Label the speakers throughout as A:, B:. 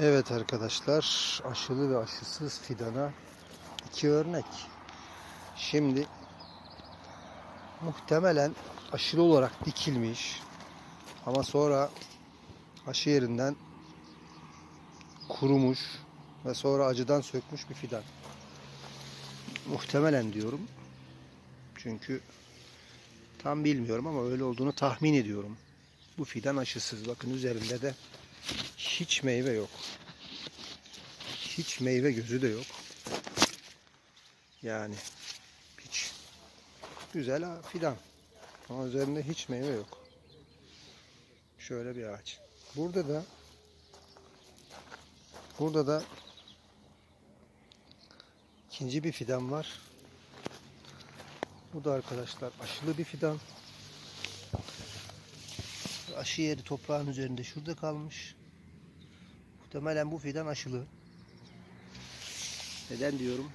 A: Evet arkadaşlar aşılı ve aşısız fidana iki örnek. Şimdi muhtemelen aşılı olarak dikilmiş ama sonra aşı yerinden kurumuş ve sonra acıdan sökmüş bir fidan. Muhtemelen diyorum. Çünkü tam bilmiyorum ama öyle olduğunu tahmin ediyorum. Bu fidan aşısız. Bakın üzerinde de hiç meyve yok. Hiç meyve gözü de yok. Yani hiç güzel ha, fidan. Ama üzerinde hiç meyve yok. Şöyle bir ağaç. Burada da burada da ikinci bir fidan var. Bu da arkadaşlar aşılı bir fidan. Aşı yeri toprağın üzerinde şurada kalmış. Muhtemelen bu fidan aşılı. Neden diyorum?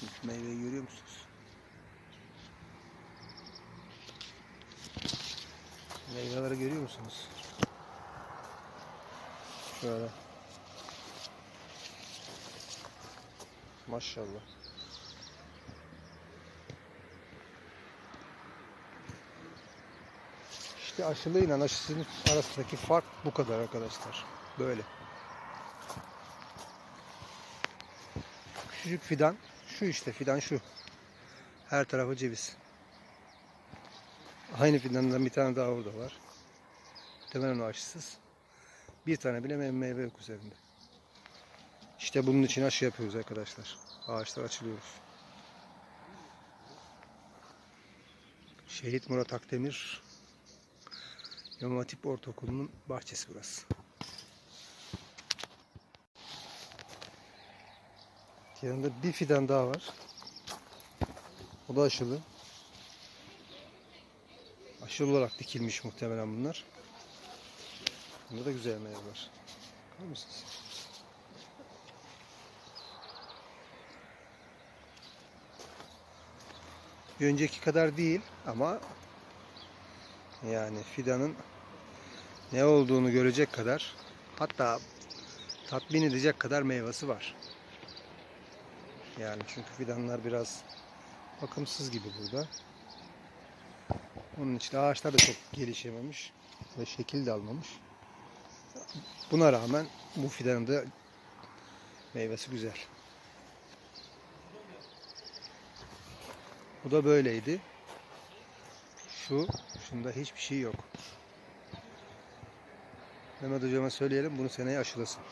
A: Çünkü meyveyi görüyor musunuz? Meyveleri görüyor musunuz? Şöyle. Maşallah. İşte aşılıyla aşısının arasındaki fark bu kadar arkadaşlar. Böyle. Küçücük fidan. Şu işte fidan şu. Her tarafı ceviz. Aynı fidandan bir tane daha orada var. Muhtemelen o aşısız. Bir tane bile meyve- yok üzerinde. İşte bunun için aşı yapıyoruz arkadaşlar. Ağaçlar açılıyoruz. Şehit Murat Akdemir İmam Hatip Ortaokulu'nun bahçesi burası. Yanında bir fidan daha var. O da aşılı. Aşılı olarak dikilmiş muhtemelen bunlar. Bunda da güzel meyve var. Bakar mısınız? Bir önceki kadar değil ama yani fidanın ne olduğunu görecek kadar hatta tatmin edecek kadar meyvesi var. Yani çünkü fidanlar biraz bakımsız gibi burada. Onun için ağaçlar da çok gelişememiş ve şekil de almamış. Buna rağmen bu fidanın da meyvesi güzel. Bu da böyleydi. Şu, şunda hiçbir şey yok. Mehmet hocama söyleyelim bunu seneye aşılasın.